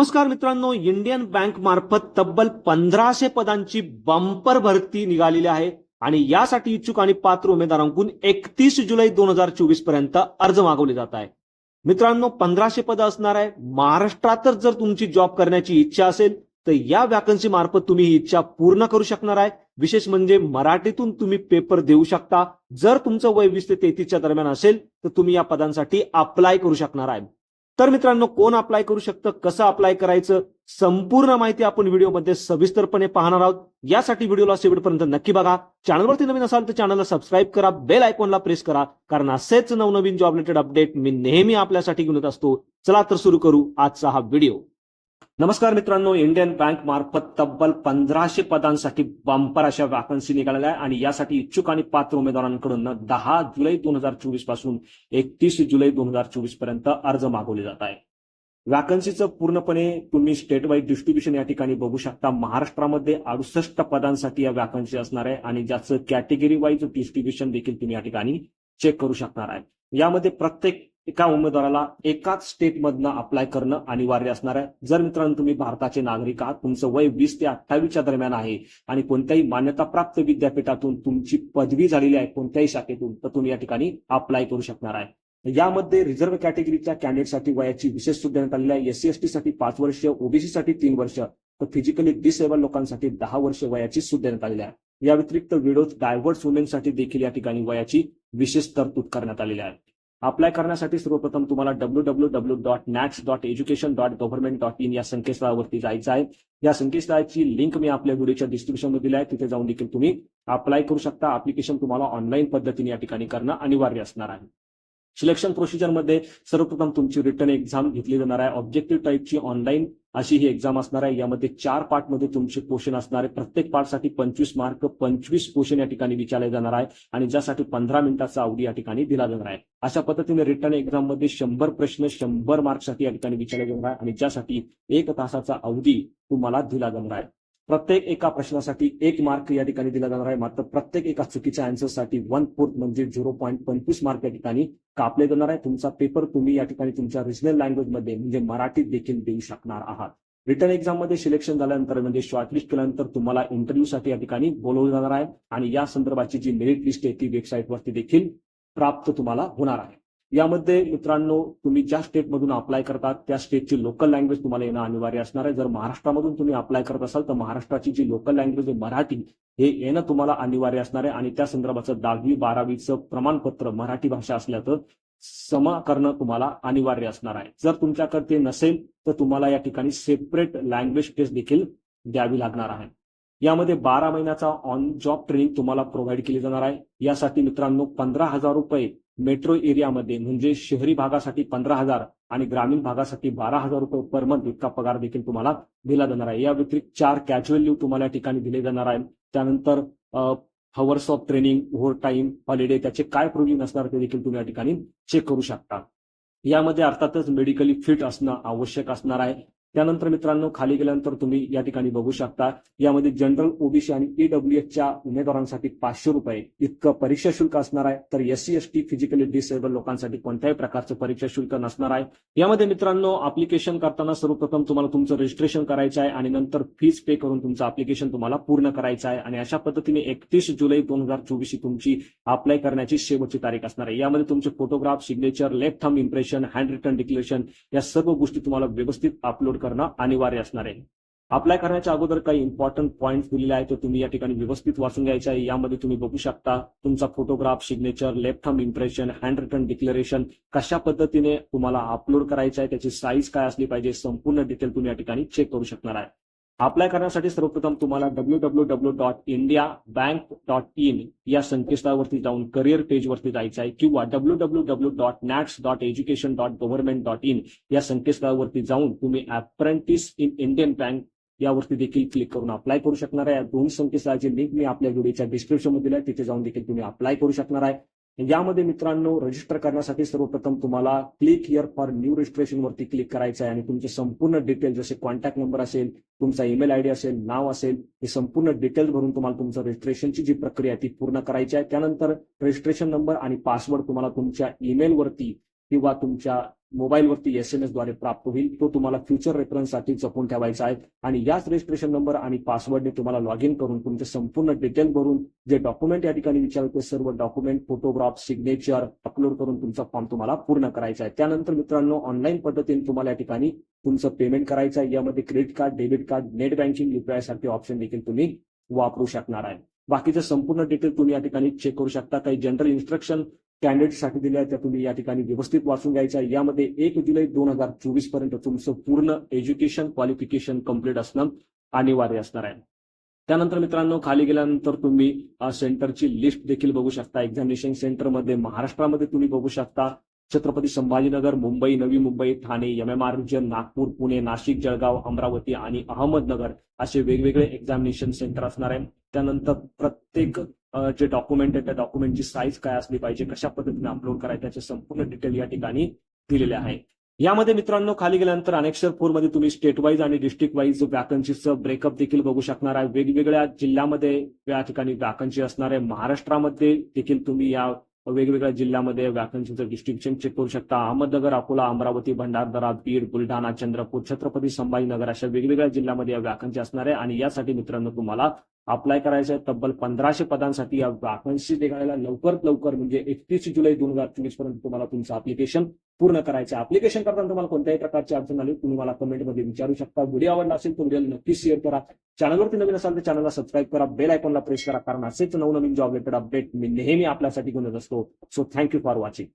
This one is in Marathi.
नमस्कार मित्रांनो इंडियन बँक मार्फत तब्बल पंधराशे पदांची बंपर भरती निघालेली आहे. आणि यासाठी इच्छुक आणि पात्र उमेदवारांकडून एकतीस जुलै दोन हजार चोवीसपर्यंत अर्ज मागवले जात आहे. मित्रांनो पंधराशे पद असणार आहे. महाराष्ट्रातच जर तुमची जॉब करण्याची इच्छा असेल तर या वॅकन्सी मार्फत तुम्ही ही इच्छा पूर्ण करू शकणार आहे. विशेष म्हणजे मराठीतून तुम्ही पेपर देऊ शकता. जर तुमचं वय वीस ते तेहतीसच्या दरम्यान असेल तर तुम्ही या पदांसाठी अप्लाय करू शकणार आहे. तर मित्रांनो कोण अप्लाय करू शकतं कसं अप्लाय करायचं संपूर्ण माहिती आपण व्हिडिओमध्ये सविस्तरपणे पाहणार आहोत. यासाठी व्हिडिओला शेवटपर्यंत नक्की बघा. चॅनलवरती नवीन असाल तर चॅनलला सबस्क्राईब करा बेल आयकॉनला प्रेस करा कारण असेच नवनवीन जॉब रिलेटेड अपडेट मी नेहमी आपल्यासाठी घेऊन येत असतो. चला तर सुरू करू आजचा हा व्हिडिओ नमस्कार मित्रांनो इंडियन बँक मार्फत तब्बल पंधराशे पदांसाठी बंपर अशा वॅकन्सी निघालेल्या आहे आणि यासाठी इच्छुक आणि पात्र उमेदवारांकडून दहा जुलै दोन हजार चोवीसपासून एकतीस जुलै दोन हजार चोवीसपर्यंत अर्ज मागवले जात आहे वॅकन्सीचं पूर्णपणे तुम्ही स्टेट वाईज डिस्ट्रीब्युशन या ठिकाणी बघू शकता. महाराष्ट्रामध्ये अडुसष्ट पदांसाठी या वॅकन्सी असणार आहे. आणि ज्याचं कॅटेगरी वाईज डिस्ट्रीब्युशन देखील तुम्ही या ठिकाणी चेक करू शकणार आहे. यामध्ये प्रत्येक एका उमेदवाराला एकाच स्टेटमधनं अप्लाय करणं अनिवार्य असणार आहे. जर मित्रांनो तुम्ही भारताचे नागरिक आहात तुमचं वय वीस ते अठ्ठावीसच्या दरम्यान आहे आणि कोणत्याही मान्यताप्राप्त विद्यापीठातून तुमची पदवी झालेली आहे कोणत्याही शाखेतून तर तुम्ही या ठिकाणी अप्लाय करू शकणार आहे. यामध्ये रिझर्व्ह कॅटेगरीच्या कॅन्डिडेटसाठी वयाची विशेष सूट देण्यात आलेली आहे. एससी एसटी साठी पाच वर्ष ओबीसी साठी तीन वर्ष तर फिजिकली डिसेबल लोकांसाठी दहा वर्ष वयाची सूट देण्यात आलेली आहे. या व्यतिरिक्त विडोज डायव्हर्स वुमेनसाठी देखील या ठिकाणी वयाची विशेष तरतूद करण्यात आलेली आहे. अप्लाय करण्यासाठी सर्वप्रथम तुम्हाला W W W dot NATS dot education dot government dot in या संकेतस्थळावरती जायचं आहे. या संकेतस्थळाची लिंक मी आपल्या व्हिडिओच्या डिस्क्रिप्शनमध्ये दिली आहे. तिथे जाऊन देखील तुम्ही अप्लाय करू शकता. अप्लिकेशन तुम्हाला ऑनलाईन पद्धतीने या ठिकाणी करणं अनिवार्य असणार आहे. सिलेक्शन प्रोसिजरमध्ये सर्वप्रथम तुमची रिटर्न एक्झाम घेतली जाणार आहे. ऑब्जेक्टिव्ह टाईपची ऑनलाईन अशी ही एक्झाम असणार आहे. यामध्ये चार पार्टमध्ये तुमचे क्वेश्चन असणार आहे. प्रत्येक पार्टसाठी पंचवीस मार्क पंचवीस क्वेश्चन या ठिकाणी विचारले जाणार आहे आणि ज्यासाठी पंधरा मिनिटाचा अवधी या ठिकाणी दिला जाणार आहे. अशा पद्धतीने रिटर्न एक्झाममध्ये शंभर प्रश्न शंभर मार्कसाठी या ठिकाणी विचारले जाणार आहे आणि ज्यासाठी एक तासाचा अवधी तुम्हाला दिला जाणार आहे. प्रत्येक एका प्रश्नासाठी एक मार्क या ठिकाणी दिला जाणार आहे. मात्र प्रत्येक एका चुकीच्या आन्सरसाठी वन फोर्थ म्हणजे झिरो पॉईंट पंचवीस मार्क या ठिकाणी कापले जाणार आहे. तुमचा पेपर तुम्ही या ठिकाणी तुमच्या रिजनल लँग्वेजमध्ये म्हणजे मराठीत देखील देऊ शकणार आहात. रिटर्न एक्झाममध्ये सिलेक्शन झाल्यानंतर म्हणजे शॉर्टलिस्ट केल्यानंतर तुम्हाला इंटरव्ह्यूसाठी या ठिकाणी बोलवलं जाणार आहे. आणि या संदर्भाची जी मेरिट लिस्ट आहे ती वेबसाईटवरती देखील प्राप्त तुम्हाला होणार आहे. यामध्ये मित्रांनो तुम्ही ज्या स्टेटमधून अप्लाय करतात त्या स्टेटची लोकल लँग्वेज तुम्हाला येणं अनिवार्य असणार आहे. जर महाराष्ट्रामधून तुम्ही अप्लाय करत असाल तर महाराष्ट्राची जी लोकल लँग्वेज आहे मराठी हे येणं तुम्हाला अनिवार्य असणार आहे. आणि त्या संदर्भाचं दहावी बारावीचं प्रमाणपत्र मराठी भाषा असल्याचं समा करणं तुम्हाला अनिवार्य असणार आहे. जर तुमच्याकडे ते नसेल तर तुम्हाला या ठिकाणी सेपरेट लँग्वेज टेस्ट देखील द्यावी लागणार आहे. यामध्ये बारा महिन्याचा ऑन जॉब ट्रेनिंग तुम्हाला प्रोव्हाइड केली जाणार आहे. यासाठी मित्रांनो पंधरा हजार रुपये मेट्रो एरियामध्ये म्हणजे शहरी भागासाठी पंधरा हजार आणि ग्रामीण भागासाठी बारा हजार रुपये पर मंथ इतका पगार देखील तुम्हाला दिला जाणार आहे. या व्यतिरिक्त चार कॅज्युअल लिव्ह तुम्हाला या ठिकाणी दिले जाणार आहे त्यानंतर hours of training overtime holiday त्याचे काय प्रोविजन असणार ते देखील तुम्ही या ठिकाणी चेक करू शकता. यामध्ये अर्थातच मेडिकली फिट असणं आवश्यक असणार आहे. त्यानंतर मित्रांनो खाली गेल्यानंतर तुम्ही या ठिकाणी बघू शकता यामध्ये जनरल ओबीसी आणि ईडब्ल्यूएसच्या उमेदवारांसाठी पाचशे रुपये इतकं परीक्षा शुल्क असणार आहे. तर SC ST S T physically disable लोकांसाठी कोणत्याही प्रकारचं परीक्षा शुल्क नसणार आहे. यामध्ये मित्रांनो अप्लिकेशन करताना सर्वप्रथम तुम्हाला तुमचं रजिस्ट्रेशन करायचं आहे आणि नंतर फीज पे करून तुमचं अप्लिकेशन तुम्हाला पूर्ण करायचं आहे. आणि अशा पद्धतीने एकतीस जुलै दोन हजार चोवीस ही तुमची अप्लाय करण्याची शेवटची तारीख असणार आहे. यामध्ये तुमचे photograph signature left thumb impression handwritten declaration या सर्व गोष्टी तुम्हाला व्यवस्थित अपलोड करणं अनिवार्य असणार आहे. अप्लाय करण्याच्या अगोदर काही इम्पॉर्टंट पॉईंट दिलेले आहेत तुम्ही या ठिकाणी व्यवस्थित वाचून घ्यायचे आहे. यामध्ये तुम्ही बघू शकता तुमचा photograph signature left thumb impression handwritten declaration कशा पद्धतीने तुम्हाला अपलोड करायचं आहे त्याची साईज काय असली पाहिजे संपूर्ण डिटेल तुम्ही या ठिकाणी चेक करू शकणार आहे. अप्लाय करण्यासाठी सर्वप्रथम तुम्हाला W W W dot India bank dot in या संकेतस्थळावरती जाऊन करिअर पेजवरती जायचं आहे किंवा W W W dot NATS dot education dot government dot in या संकेतस्थळावरती जाऊन तुम्ही अप्रेंटिस इन इंडियन बँक यावरती देखील क्लिक करून अप्लाय करू शकणार आहे. दोन संकेतस्थळाची लिंक मी आपल्या व्हिडिओच्या डिस्क्रिप्शनमध्ये दिली आहे तिथे जाऊन देखील तुम्ही अप्लाय करू शकणार आहे. यामध्ये मित्रांनो रजिस्टर करण्यासाठी सर्वप्रथम तुम्हाला click here for new registration वरती क्लिक करायचं आहे आणि तुमचे संपूर्ण डिटेल जसे कॉन्टॅक्ट नंबर असेल तुमचा ईमेल आयडी असेल नाव असेल हे संपूर्ण डिटेल्स भरून तुम्हाला तुमचं रजिस्ट्रेशनची जी प्रक्रिया आहे ती पूर्ण करायची आहे. त्यानंतर रजिस्ट्रेशन नंबर आणि पासवर्ड तुम्हाला तुमच्या ईमेलवरती किंवा तुमच्या मोबाईलवरती एस एम एसद्वारे प्राप्त होईल. तो तुम्हाला फ्युचर रेफरन्ससाठी जपून ठेवायचा आहे. आणि याच रजिस्ट्रेशन नंबर आणि पासवर्डने तुम्हाला लॉग इन करून तुमचे संपूर्ण डिटेल भरून जे डॉक्युमेंट या ठिकाणी विचारते सर्व डॉक्युमेंट फोटोग्राफ सिग्नेचर अपलोड करून तुमचा फॉर्म तुम्हाला पूर्ण करायचा आहे. त्यानंतर मित्रांनो ऑनलाईन पद्धतीने तुम्हाला या ठिकाणी तुमचं पेमेंट करायचं आहे. यामध्ये credit card debit card net banking UPI सारखे ऑप्शन देखील तुम्ही वापरू शकणार आहे. बाकीचे संपूर्ण डिटेल तुम्ही या ठिकाणी चेक करू शकता. काही जनरल इन्स्ट्रक्शन कॅन्डिडेटसाठी दिल्या त्या तुम्ही या ठिकाणी व्यवस्थित वाचून घ्यायच्या. यामध्ये एक जुलै दोन हजार चोवीसपर्यंत तुमचं पूर्ण एज्युकेशन क्वालिफिकेशन कंप्लीट असणं अनिवार्य असणार आहे. त्यानंतर मित्रांनो खाली गेल्यानंतर तुम्ही सेंटरची लिस्ट देखील बघू शकता. एक्झामिनेशन सेंटरमध्ये महाराष्ट्रामध्ये तुम्ही बघू शकता. Chhatrapati Sambhajinagar Mumbai Navi Mumbai Thane M M R Nagpur Pune Nashik Jalgaon Amravati आणि अहमदनगर असे वेगवेगळे एक्झामिनेशन सेंटर असणार आहे. त्यानंतर प्रत्येक जे डॉक्युमेंट आहे त्या डॉक्युमेंटची साईज काय असली पाहिजे कशा पद्धतीने अपलोड करायचे त्याचे संपूर्ण डिटेल या ठिकाणी दिलेले आहे. यामध्ये मित्रांनो खाली गेल्यानंतर अनेक्षर फोरमध्ये तुम्ही स्टेट वाईज आणि डिस्ट्रिक्ट वाईज वॅकन्सीचं ब्रेकअप देखील बघू शकणार आहे. वेगवेगळ्या जिल्ह्यामध्ये या ठिकाणी वॅकन्सी असणार आहे. महाराष्ट्रामध्ये देखील तुम्ही या वेगवेगळ्या जिल्ह्यामध्ये वॅकन्सीचं डिस्ट्रिक्शन चेक करू शकता. अहमदनगर अकोला अमरावती भंडारदरा बीड बुलढाणा चंद्रपूर छत्रपती संभाजीनगर अशा वेगवेगळ्या जिल्ह्यामध्ये या वॅकन्सी असणार आहे. आणि यासाठी मित्रांनो तुम्हाला अप्लाय करायचं आहे तब्बल पंधराशे पदांसाठी या वॅकन्सी निघायला लवकरात लवकर म्हणजे एकतीस जुलै दोन हजार चोवीसपर्यंत तुम्हाला तुमचं अप्लिकेशन पूर्ण करायचं आहे अप्लिकेशन करताना तुम्हाला कोणत्याही प्रकारची अडचण आली तुम्ही मला कमेंटमध्ये विचारू शकता. व्हिडिओ आवडला असेल तर व्हिडिओ नक्की शेअर करा. चॅनलवरती नवीन असाल तर चॅनलला सबस्क्राईब करा. बेल आयकॉनला प्रेस करा. कारण असेच नवनवीन जॉब रिलेटेड अपडेट मी नेहमी आपल्यासाठी घेऊन येत असतो. So thank you for watching